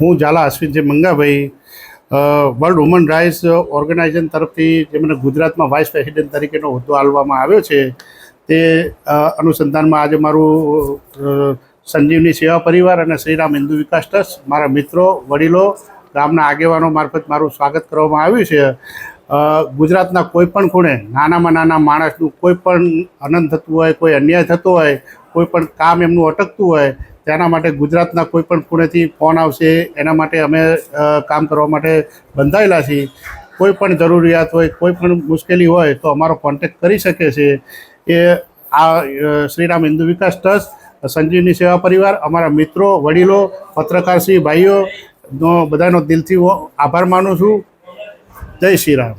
હું Jhala Ashwinji Mangabhai. World woman rights organisation તરફથી જે મને ગુજરાતમાં વાઇસ પ્રેસિડેન્ટ તરીકેનો હોદ્દો આપવામાં આવ્યો છે, તે અનુસંધાનમાં આજે મારું સંજીવની સેવા પરિવાર અને શ્રીરામ હિન્દુ વિકાસ ટ્રસ્ટ, મારા મિત્રો, વડીલો, ગામના આગેવાનો મારફત મારું સ્વાગત કરવામાં આવ્યું છે. ગુજરાતના કોઈપણ ખૂણે નાનામાં નાના માણસનું કોઈ પણ અનંત થતું હોય, કોઈ અન્યાય થતો હોય, કોઈ પણ કામ એમનું અટકતું હોય તેના માટે ગુજરાતના કોઈ પણ ખૂણેથી ફોન આવશે, એના માટે અમે કામ કરવા માટે બંધાયેલા છીએ. કોઈ પણ જરૂરિયાત હોય, કોઈ પણ મુશ્કેલી હોય, તો અમારો કોન્ટેક કરી શકે છે. એ, આ શ્રીરામ હિન્દુ વિકાસ ટ્રસ્ટ, સંજીવની સેવા પરિવાર, અમારા મિત્રો, વડીલો પત્રકારશ્રી ભાઈઓનો બધાનો દિલથી આભાર માનું છું. જય શ્રી રામ.